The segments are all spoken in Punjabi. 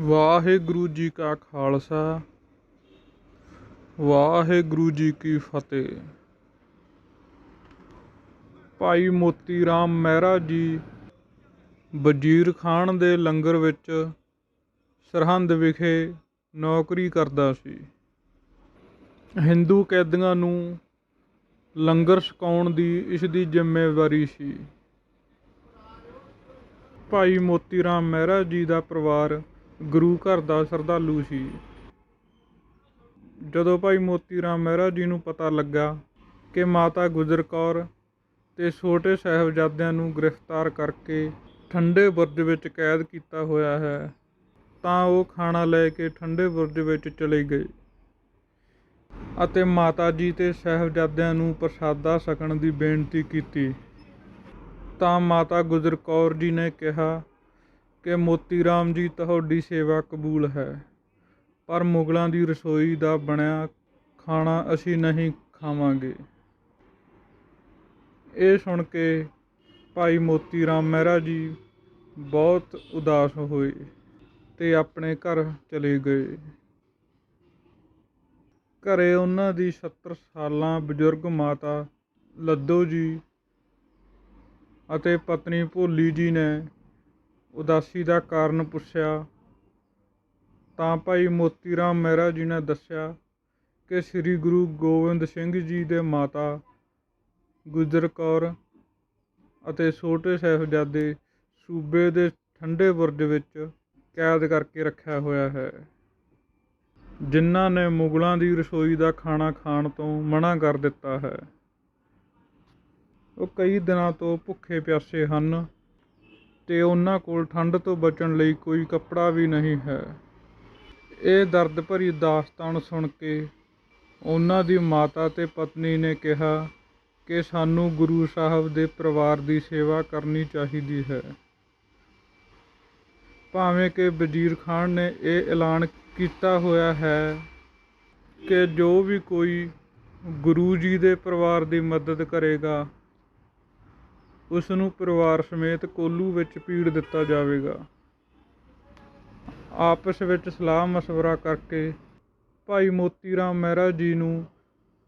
ਵਾਹਿਗੁਰੂ ਜੀ ਕਾ ਖਾਲਸਾ, ਵਾਹਿਗੁਰੂ ਜੀ ਕੀ ਫਤਿਹ। ਭਾਈ ਮੋਤੀ ਰਾਮ ਮਹਿਰਾ ਜੀ ਵਜ਼ੀਰ ਖਾਨ ਦੇ ਲੰਗਰ ਵਿੱਚ ਸਰਹੰਦ ਵਿਖੇ ਨੌਕਰੀ ਕਰਦਾ ਸੀ। ਹਿੰਦੂ ਕੈਦੀਆਂ ਨੂੰ ਲੰਗਰ ਛਕਾਉਣ ਦੀ ਇਸ ਦੀ ਜ਼ਿੰਮੇਵਾਰੀ ਸੀ। ਭਾਈ ਮੋਤੀ ਰਾਮ ਮਹਿਰਾ ਜੀ ਦਾ ਪਰਿਵਾਰ ਗੁਰੂ ਘਰ ਦਾ ਸ਼ਰਧਾਲੂ ਸੀ। ਜਦੋਂ ਭਾਈ ਮੋਤੀ ਰਾਮ ਮਹਿਰਾ ਜੀ ਨੂੰ ਪਤਾ ਲੱਗਾ ਕਿ ਮਾਤਾ ਗੁਜਰ ਕੌਰ ਤੇ ਛੋਟੇ ਸਾਹਿਬਜ਼ਾਦਿਆਂ ਨੂੰ ਗ੍ਰਿਫਤਾਰ ਕਰਕੇ ਠੰਡੇ ਬੁਰਜ ਵਿੱਚ ਕੈਦ ਕੀਤਾ ਹੋਇਆ ਹੈ, ਤਾਂ ਉਹ ਖਾਣਾ ਲੈ ਕੇ ਠੰਡੇ ਬੁਰਜ ਵਿੱਚ ਚਲੇ ਗਏ ਅਤੇ ਮਾਤਾ ਜੀ ਤੇ ਸਾਹਿਬਜ਼ਾਦਿਆਂ ਨੂੰ ਪ੍ਰਸ਼ਾਦਾ ਛਕਣ ਦੀ ਬੇਨਤੀ ਕੀਤੀ। ਤਾਂ ਮਾਤਾ ਗੁਜਰ ਕੌਰ ਜੀ ਨੇ ਕਿਹਾ ਕਿ ਮੋਤੀ ਰਾਮ ਜੀ, ਤੁਹਾਡੀ ਸੇਵਾ ਕਬੂਲ ਹੈ। ਪਰ ਮੁਗਲਾਂ ਦੀ ਰਸੋਈ ਦਾ ਬਣਿਆ ਖਾਣਾ ਅਸੀਂ ਨਹੀਂ ਖਾਵਾਂਗੇ। ਇਹ ਸੁਣ ਕੇ ਭਾਈ ਮੋਤੀ ਰਾਮ ਮਹਿਰਾ ਜੀ ਬਹੁਤ ਉਦਾਸ ਹੋਏ ਤੇ ਆਪਣੇ ਘਰ ਚਲੇ ਗਏ। ਘਰੇ ਉਹਨਾਂ ਦੀ 70 ਸਾਲਾਂ ਬਜ਼ੁਰਗ ਮਾਤਾ ਲੱਦੋ ਜੀ ਅਤੇ ਪਤਨੀ ਭੋਲੀ ਜੀ ਨੇ ਉਦਾਸੀ ਦਾ ਕਾਰਨ ਪੁੱਛਿਆ। ਤਾਂ ਭਾਈ ਮੋਤੀ ਰਾਮ ਮਹਿਰਾ ਜੀ ਨੇ ਦੱਸਿਆ ਕਿ ਸ੍ਰੀ ਗੁਰੂ ਗੋਬਿੰਦ ਸਿੰਘ ਜੀ ਦੇ ਮਾਤਾ ਗੁਜਰ ਕੌਰ ਅਤੇ ਛੋਟੇ ਸਾਹਿਬਜ਼ਾਦੇ ਸੂਬੇ ਦੇ ਠੰਡੇ ਬੁਰਜ ਵਿੱਚ ਕੈਦ ਕਰਕੇ ਰੱਖਿਆ ਹੋਇਆ ਹੈ। ਜਿਨ੍ਹਾਂ ਨੇ ਮੁਗਲਾਂ ਦੀ ਰਸੋਈ ਦਾ ਖਾਣਾ ਖਾਣ ਤੋਂ ਮਨਾ ਕਰ ਦਿੱਤਾ ਹੈ। ਉਹ ਕਈ ਦਿਨਾਂ ਤੋਂ ਭੁੱਖੇ ਪਿਆਸੇ ਹਨ। ਅਤੇ ਉਹਨਾਂ ਕੋਲ ਠੰਡ ਤੋਂ ਬਚਣ ਲਈ ਕੋਈ ਕੱਪੜਾ ਵੀ ਨਹੀਂ ਹੈ। ਇਹ ਦਰਦ ਭਰੀ ਦਾਸਤਾਨ ਸੁਣ ਕੇ ਉਹਨਾਂ ਦੀ ਮਾਤਾ ਅਤੇ ਪਤਨੀ ਨੇ ਕਿਹਾ ਕਿ ਸਾਨੂੰ ਗੁਰੂ ਸਾਹਿਬ ਦੇ ਪਰਿਵਾਰ ਦੀ ਸੇਵਾ ਕਰਨੀ ਚਾਹੀਦੀ ਹੈ। ਭਾਵੇਂ ਕਿ ਵਜ਼ੀਰ ਖਾਨ ਨੇ ਇਹ ਐਲਾਨ ਕੀਤਾ ਹੋਇਆ ਹੈ ਕਿ ਜੋ ਵੀ ਕੋਈ ਗੁਰੂ ਜੀ ਦੇ ਪਰਿਵਾਰ ਦੀ ਮਦਦ ਕਰੇਗਾ ਉਸ ਨੂੰ ਪਰਿਵਾਰ ਸਮੇਤ ਕੋਲੂ ਵਿੱਚ ਪੀੜ ਦਿੱਤਾ ਜਾਵੇਗਾ। ਆਪਸ ਵਿੱਚ ਸਲਾਹ ਮਸ਼ਵਰਾ ਕਰਕੇ ਭਾਈ ਮੋਤੀ ਰਾਮ ਮਹਿਰਾ ਜੀ ਨੂੰ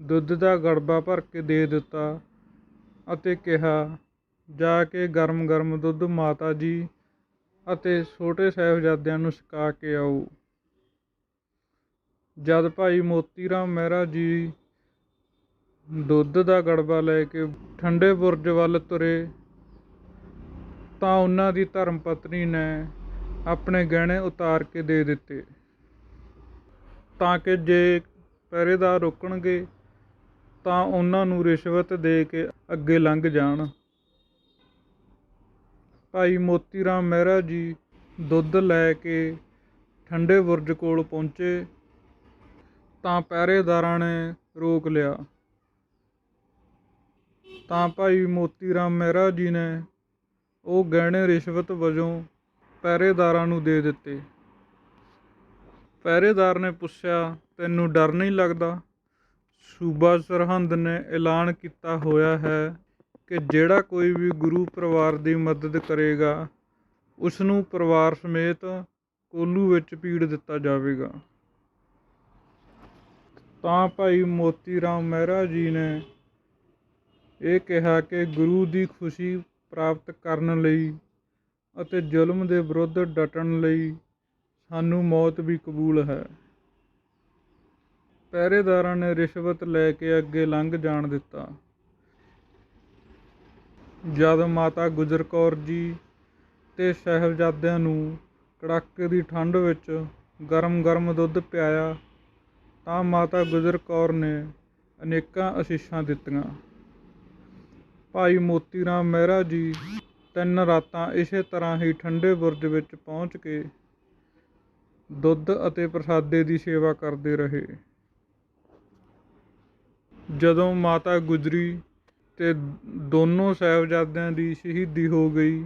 ਦੁੱਧ ਦਾ ਗੜਬਾ ਭਰ ਕੇ ਦੇ ਦਿੱਤਾ ਅਤੇ ਕਿਹਾ, ਜਾ ਕੇ ਗਰਮ ਗਰਮ ਦੁੱਧ ਮਾਤਾ ਜੀ ਅਤੇ ਛੋਟੇ ਸਾਹਿਬਜ਼ਾਦਿਆਂ ਨੂੰ ਛਕਾ ਕੇ ਆਓ। ਜਦ ਭਾਈ ਮੋਤੀ ਰਾਮ ਮਹਿਰਾ ਜੀ ਦੁੱਧ ਦਾ ਗੜਬਾ ਲੈ ਕੇ ਠੰਡੇ ਬੁਰਜ ਵੱਲ ਤੁਰੇ, ਤਾਂ ਉਹਨਾਂ ਦੀ ਧਰਮ ਪਤਨੀ ਨੇ ਆਪਣੇ ਗਹਿਣੇ ਉਤਾਰ ਕੇ ਦੇ ਦਿੱਤੇ, ਤਾਂ ਕਿ ਜੇ ਪਹਿਰੇਦਾਰ ਰੋਕਣਗੇ, ਤਾਂ ਉਹਨਾਂ ਨੂੰ ਰਿਸ਼ਵਤ ਦੇ ਕੇ ਅੱਗੇ ਲੰਘ ਜਾਣ। ਭਾਈ ਮੋਤੀ ਰਾਮ ਮਹਿਰਾ ਜੀ ਦੁੱਧ ਲੈ ਕੇ ਠੰਡੇ ਬੁਰਜ ਕੋਲ ਪਹੁੰਚੇ, ਤਾਂ ਪਹਿਰੇਦਾਰਾਂ ਨੇ ਰੋਕ ਲਿਆ। ਤਾਂ ਭਾਈ ਮੋਤੀ ਰਾਮ ਮਹਿਰਾ ਜੀ ਨੇ ਉਹ ਗਹਿਣੇ ਰਿਸ਼ਵਤ ਵਜੋਂ ਪਹਿਰੇਦਾਰਾਂ ਨੂੰ ਦੇ ਦਿੱਤੇ। ਪਹਿਰੇਦਾਰ ਨੇ ਪੁੱਛਿਆ, ਤੈਨੂੰ ਡਰ ਨਹੀਂ ਲੱਗਦਾ? ਸੂਬਾ ਸਰਹੰਦ ਨੇ ਐਲਾਨ ਕੀਤਾ ਹੋਇਆ ਹੈ ਕਿ ਜਿਹੜਾ ਕੋਈ ਵੀ ਗੁਰੂ ਪਰਿਵਾਰ ਦੀ ਮਦਦ ਕਰੇਗਾ ਉਸ ਨੂੰ ਪਰਿਵਾਰ ਸਮੇਤ ਕੋਲੂ ਵਿੱਚ ਪੀੜ ਦਿੱਤਾ ਜਾਵੇਗਾ। ਤਾਂ ਭਾਈ ਮੋਤੀ ਰਾਮ ਮਹਿਰਾ ਜੀ ਨੇ ਇਹ ਕਿਹਾ ਕਿ ਗੁਰੂ ਦੀ ਖੁਸ਼ੀ ਪ੍ਰਾਪਤ ਕਰਨ ਲਈ ਅਤੇ ਜ਼ੁਲਮ ਦੇ ਵਿਰੁੱਧ ਡਟਣ ਲਈ ਸਾਨੂੰ ਮੌਤ ਵੀ ਕਬੂਲ ਹੈ। ਪਹਿਰੇਦਾਰਾਂ ਨੇ ਰਿਸ਼ਵਤ ਲੈ ਕੇ ਅੱਗੇ ਲੰਘ ਜਾਣ ਦਿੱਤਾ। ਜਦ ਮਾਤਾ ਗੁਜਰ ਕੌਰ ਜੀ ਤੇ ਸਾਹਿਬਜ਼ਾਦਿਆਂ ਨੂੰ ਕੜਾਕੇ ਦੀ ਠੰਡ ਵਿੱਚ ਗਰਮ-ਗਰਮ ਦੁੱਧ ਪਿਆਇਆ, ਤਾਂ ਮਾਤਾ ਗੁਜਰ ਕੌਰ ਨੇ ਅਨੇਕਾਂ ਅਸੀਸਾਂ ਦਿੱਤੀਆਂ। ਭਾਈ ਮੋਤੀ ਰਾਮ ਮਹਿਰਾ ਜੀ ਤਿੰਨ ਰਾਤਾਂ ਇਸੇ ਤਰ੍ਹਾਂ ਹੀ ਠੰਡੇ ਬੁਰਜ ਵਿੱਚ ਪਹੁੰਚ ਕੇ ਦੁੱਧ ਅਤੇ ਪ੍ਰਸਾਦੇ ਦੀ ਸੇਵਾ ਕਰਦੇ ਰਹੇ। ਜਦੋਂ ਮਾਤਾ ਗੁਜਰੀ ਤੇ ਦੋਨੋਂ ਸਾਹਿਬਜ਼ਾਦਿਆਂ ਦੀ ਸ਼ਹੀਦੀ ਹੋ ਗਈ,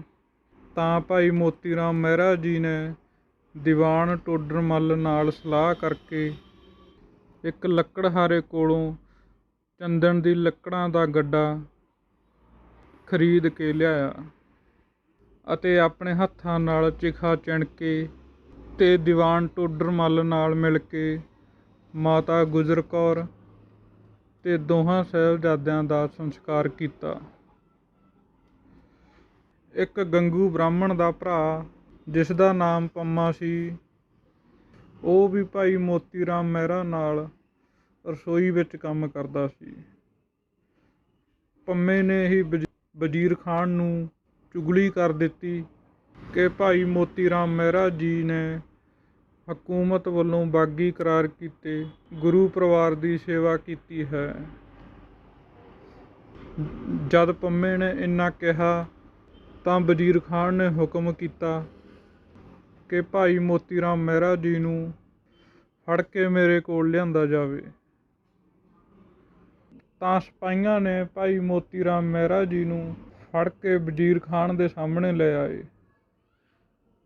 ਤਾਂ ਭਾਈ ਮੋਤੀ ਰਾਮ ਮਹਿਰਾ ਜੀ ਨੇ ਦੀਵਾਨ ਟੋਡਰ ਮੱਲ ਨਾਲ ਸਲਾਹ ਕਰਕੇ ਇੱਕ ਲੱਕੜਹਾਰੇ ਕੋਲੋਂ ਚੰਦਨ ਦੀ ਲੱਕੜਾਂ ਦਾ ਗੱਡਾ ਖਰੀਦ ਕੇ ਲਿਆਇਆ ਅਤੇ ਆਪਣੇ ਹੱਥਾਂ ਨਾਲ ਚਿਖਾ ਚਿਣਕੇ ਤੇ ਦੀਵਾਨ ਟੋਡਰਮੱਲ ਨਾਲ ਮਿਲ ਕੇ ਮਾਤਾ ਗੁਜਰ ਕੌਰ ਤੇ ਦੋਹਾਂ ਸਾਹਿਬਜ਼ਾਦਿਆਂ ਦਾ ਸੰਸਕਾਰ ਕੀਤਾ। ਇੱਕ ਗੰਗੂ ਬ੍ਰਾਹਮਣ ਦਾ ਭਰਾ ਜਿਸ ਦਾ ਨਾਮ ਪੰਮਾ ਸੀ, ਉਹ ਵੀ ਭਾਈ ਮੋਤੀ ਰਾਮ ਮਹਿਰਾ ਨਾਲ ਰਸੋਈ ਵਿੱਚ ਕੰਮ ਕਰਦਾ ਸੀ। ਪੰਮੇ ਨੇ ਹੀ ਵਜ਼- ਵਜ਼ੀਰ ਖਾਨ ਨੂੰ ਚੁਗਲੀ ਕਰ ਦਿੱਤੀ ਕਿ ਭਾਈ ਮੋਤੀ ਰਾਮ ਮਹਿਰਾ ਜੀ ਨੇ ਹਕੂਮਤ ਵੱਲੋਂ ਬਾਗੀ ਕਰਾਰ ਕੀਤੇ, ਗੁਰੂ ਪਰਿਵਾਰ ਦੀ ਸੇਵਾ ਕੀਤੀ ਹੈ। ਜਦ ਪੰਮੇ ਨੇ ਇੰਨਾ ਕਿਹਾ, ਤਾਂ ਵਜ਼ੀਰ ਖਾਨ ਨੇ ਹੁਕਮ ਕੀਤਾ ਕਿ ਭਾਈ ਮੋਤੀ ਰਾਮ ਮਹਿਰਾ ਜੀ ਨੂੰ ਫੜ ਕੇ ਮੇਰੇ ਕੋਲ ਲਿਆਂਦਾ ਜਾਵੇ। ਤਾਂ ਸਿਪਾਹੀਆਂ ਨੇ ਭਾਈ ਮੋਤੀ ਰਾਮ ਮਹਿਰਾ ਜੀ ਨੂੰ ਫੜ ਕੇ ਵਜ਼ੀਰ ਖਾਨ ਦੇ ਸਾਹਮਣੇ ਲੈ ਆਏ।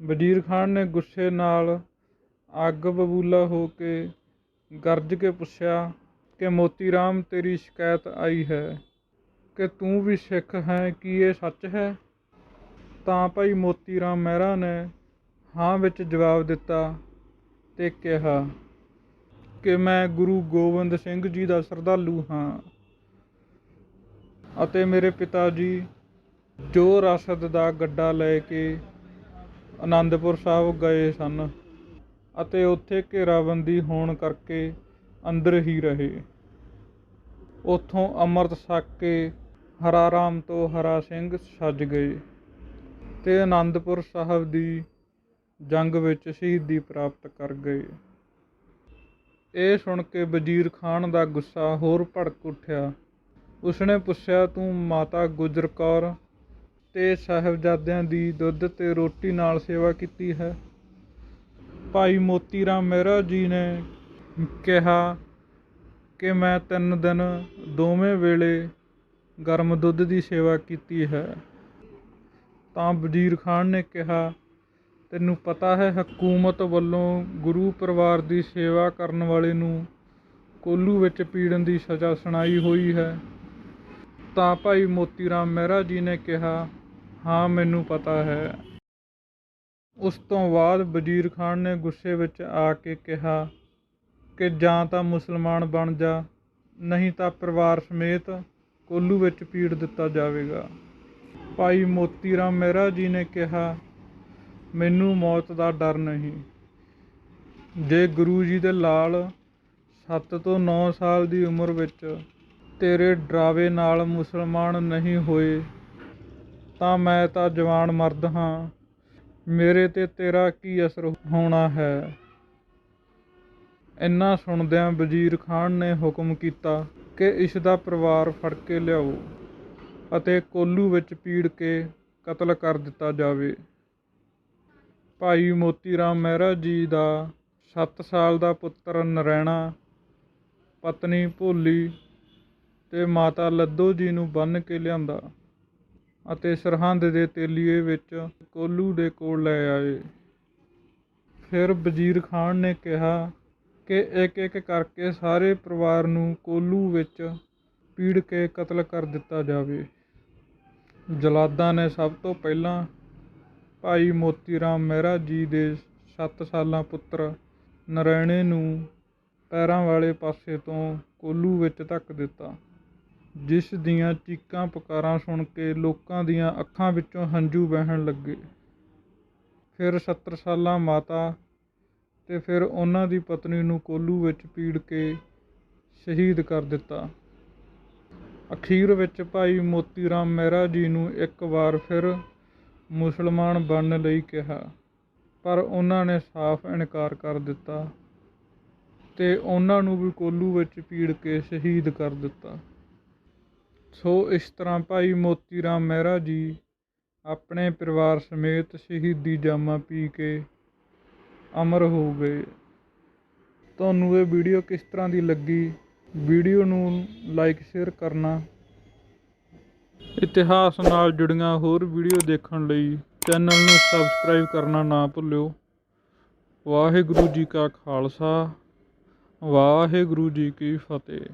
ਵਜ਼ੀਰ ਖਾਨ ਨੇ ਗੁੱਸੇ ਨਾਲ ਅੱਗ ਬਬੂਲਾ ਹੋ ਕੇ ਗਰਜ ਕੇ ਪੁੱਛਿਆ ਕਿ, ਮੋਤੀ ਰਾਮ, ਤੇਰੀ ਸ਼ਿਕਾਇਤ ਆਈ ਹੈ ਕਿ ਤੂੰ ਵੀ ਸਿੱਖ ਹੈ? ਕੀ ਇਹ ਸੱਚ ਹੈ? ਤਾਂ ਭਾਈ ਮੋਤੀ ਰਾਮ ਮਹਿਰਾ ਨੇ ਹਾਂ ਵਿੱਚ ਜਵਾਬ ਦਿੱਤਾ ਤੇ ਕਿਹਾ ਕਿ, ਮੈਂ ਗੁਰੂ ਗੋਬਿੰਦ ਸਿੰਘ ਜੀ ਦਾ ਸ਼ਰਧਾਲੂ ਹਾਂ। ਅਤੇ ਮੇਰੇ ਪਿਤਾ ਜੀ ਜੋ ਰਸਦ ਦਾ ਗੱਡਾ ਲੈ ਕੇ ਅਨੰਦਪੁਰ ਸਾਹਿਬ ਗਏ ਸਨ ਅਤੇ ਉੱਥੇ ਘੇਰਾਬੰਦੀ ਹੋਣ ਕਰਕੇ ਅੰਦਰ ਹੀ ਰਹੇ। ਉੱਥੋਂ ਅੰਮ੍ਰਿਤ ਛਕ ਕੇ ਹਰਾ ਰਾਮ ਤੋਂ ਹਰਾ ਸਿੰਘ ਛੱਜ ਗਏ ਤੇ ਆਨੰਦਪੁਰ ਸਾਹਿਬ ਦੀ ਜੰਗ ਵਿੱਚ ਸ਼ਹੀਦੀ ਪ੍ਰਾਪਤ ਕਰ ਗਏ। ਇਹ ਸੁਣ ਕੇ ਵਜ਼ੀਰ ਖਾਨ ਦਾ ਗੁੱਸਾ ਹੋਰ ਭੜਕ ਉੱਠਿਆ ਉਸਨੇ ਪੁੱਛਿਆ, ਤੂੰ ਮਾਤਾ ਗੁਜਰ ਕੌਰ ਤੇ ਸਾਹਿਬਜ਼ਾਦਿਆਂ ਦੀ ਦੁੱਧ ਤੇ ਰੋਟੀ ਨਾਲ ਸੇਵਾ ਕੀਤੀ ਹੈ? ਭਾਈ ਮੋਤੀ ਰਾਮ ਮਹਿਰਾ ਜੀ ਨੇ ਕਿਹਾ ਕਿ ਮੈਂ ਤਿੰਨ ਦਿਨ ਦੋਵੇਂ ਵੇਲੇ ਗਰਮ ਦੁੱਧ ਦੀ ਸੇਵਾ ਕੀਤੀ ਹੈ। ਤਾਂ ਵਜ਼ੀਰ ਖਾਨ ਨੇ ਕਿਹਾ, ਤੈਨੂੰ ਪਤਾ ਹੈ, ਹਕੂਮਤ ਵੱਲੋਂ ਗੁਰੂ ਪਰਿਵਾਰ ਦੀ ਸੇਵਾ ਕਰਨ ਵਾਲੇ ਨੂੰ ਕੋਲੂ ਵਿੱਚ ਪੀੜਨ ਦੀ ਸਜ਼ਾ ਸੁਣਾਈ ਹੋਈ ਹੈ। ਤਾਂ ਭਾਈ ਮੋਤੀ ਰਾਮ ਮਹਿਰਾ ਜੀ ਨੇ ਕਿਹਾ, ਹਾਂ, ਮੈਨੂੰ ਪਤਾ ਹੈ। ਉਸ ਤੋਂ ਬਾਅਦ ਵਜ਼ੀਰ ਖਾਨ ਨੇ ਗੁੱਸੇ ਵਿੱਚ ਆ ਕੇ ਕਿਹਾ ਕਿ ਜਾਂ ਤਾਂ ਮੁਸਲਮਾਨ ਬਣ ਜਾ, ਨਹੀਂ ਤਾਂ ਪਰਿਵਾਰ ਸਮੇਤ ਕੋਲੂ ਵਿੱਚ ਪੀੜ ਦਿੱਤਾ ਜਾਵੇਗਾ। ਭਾਈ ਮੋਤੀ ਰਾਮ ਮਹਿਰਾ ਜੀ ਨੇ ਕਿਹਾ, ਮੈਨੂੰ ਮੌਤ ਦਾ ਡਰ ਨਹੀਂ। ਜੇ ਗੁਰੂ ਜੀ ਦੇ ਲਾਲ 7 ਤੋਂ 9 ਸਾਲ ਦੀ ਉਮਰ ਵਿੱਚ ਤੇਰੇ ਡਰਾਵੇ ਨਾਲ ਮੁਸਲਮਾਨ ਨਹੀਂ ਹੋਏ, ਤਾਂ ਮੈਂ ਤਾਂ ਜਵਾਨ ਮਰਦ ਹਾਂ। ਮੇਰੇ ਤੇ ਤੇਰਾ ਕੀ ਅਸਰ ਹੋਣਾ ਹੈ? ਇੰਨਾ ਸੁਣਦਿਆਂ ਵਜ਼ੀਰ ਖਾਨ ਨੇ ਹੁਕਮ ਕੀਤਾ ਕਿ ਇਸ ਦਾ ਪਰਿਵਾਰ ਫੜ ਕੇ ਲਿਆਓ ਅਤੇ ਕੋਲੂ ਵਿੱਚ ਪੀੜ ਕੇ ਕਤਲ ਕਰ ਦਿੱਤਾ ਜਾਵੇ। ਭਾਈ ਮੋਤੀ ਰਾਮ ਮਹਿਰਾ ਜੀ ਦਾ 7 ਸਾਲ ਦਾ ਪੁੱਤਰ ਨਰੈਣਾ, ਪਤਨੀ ਭੋਲੀ ਤੇ ਮਾਤਾ ਲੱਦੋ ਜੀ ਨੂੰ ਬੰਨ੍ਹ ਕੇ ਲਿਆਂਦਾ ਅਤੇ ਸਰਹੰਦ ਦੇ ਤੇਲੀਏ ਵਿੱਚ ਕੋਲੂ ਦੇ ਕੋਲ ਲੈ ਆਏ। ਫਿਰ ਵਜ਼ੀਰ ਖਾਨ ਨੇ ਕਿਹਾ ਕਿ ਇੱਕ ਇੱਕ ਕਰਕੇ ਸਾਰੇ ਪਰਿਵਾਰ ਨੂੰ ਕੋਲੂ ਵਿੱਚ ਪੀੜ ਕੇ ਕਤਲ ਕਰ ਦਿੱਤਾ ਜਾਵੇ। ਜਲਾਦਾਂ ਨੇ ਸਭ ਤੋਂ ਪਹਿਲਾਂ ਭਾਈ ਮੋਤੀ ਰਾਮ ਮਹਿਰਾ ਜੀ ਦੇ 7 ਸਾਲਾਂ ਪੁੱਤਰ ਨਰੈਣੇ ਨੂੰ ਪੈਰਾਂ ਵਾਲੇ ਪਾਸੇ ਤੋਂ ਕੋਲੂ ਵਿੱਚ ਧੱਕ ਦਿੱਤਾ। ਜਿਸ ਦੀਆਂ ਚੀਕਾਂ ਪੁਕਾਰਾਂ ਸੁਣ ਕੇ ਲੋਕਾਂ ਦੀਆਂ ਅੱਖਾਂ ਵਿੱਚੋਂ ਹੰਝੂ ਵਹਿਣ ਲੱਗੇ। ਫਿਰ 70 ਸਾਲਾਂ ਮਾਤਾ ਤੇ ਫਿਰ ਉਹਨਾਂ ਦੀ ਪਤਨੀ ਨੂੰ ਕੋਲੂ ਵਿੱਚ ਪੀੜ ਕੇ ਸ਼ਹੀਦ ਕਰ ਦਿੱਤਾ। ਅਖੀਰ ਵਿੱਚ ਭਾਈ ਮੋਤੀ ਰਾਮ ਮਹਿਰਾ ਜੀ ਨੂੰ ਇੱਕ ਵਾਰ ਫਿਰ ਮੁਸਲਮਾਨ ਬਣਨ ਲਈ ਕਿਹਾ, ਪਰ ਉਹਨਾਂ ਨੇ ਸਾਫ਼ ਇਨਕਾਰ ਕਰ ਦਿੱਤਾ ਤੇ ਉਹਨਾਂ ਨੂੰ ਵੀ ਕੋਲੂ ਵਿੱਚ ਪੀੜ ਕੇ ਸ਼ਹੀਦ ਕਰ ਦਿੱਤਾ। ਸੋ ਇਸ ਤਰ੍ਹਾਂ ਭਾਈ ਮੋਤੀ ਰਾਮ ਮਹਿਰਾ ਜੀ ਆਪਣੇ ਪਰਿਵਾਰ ਸਮੇਤ ਸ਼ਹੀਦੀ ਜਾਮਾ ਪੀ ਕੇ ਅਮਰ ਹੋ ਗਏ। ਤੁਹਾਨੂੰ ਇਹ ਵੀਡੀਓ ਕਿਸ ਤਰ੍ਹਾਂ ਦੀ ਲੱਗੀ? ਵੀਡੀਓ ਨੂੰ ਲਾਈਕ, ਸ਼ੇਅਰ ਕਰਨਾ। ਇਤਿਹਾਸ ਨਾਲ ਜੁੜੀਆਂ ਹੋਰ ਵੀਡੀਓ ਦੇਖਣ ਲਈ ਚੈਨਲ ਨੂੰ ਸਬਸਕ੍ਰਾਈਬ ਕਰਨਾ ਨਾ ਭੁੱਲਿਓ। ਵਾਹਿਗੁਰੂ ਜੀ ਕਾ ਖਾਲਸਾ, ਵਾਹਿਗੁਰੂ ਜੀ ਕੀ ਫਤਿਹ।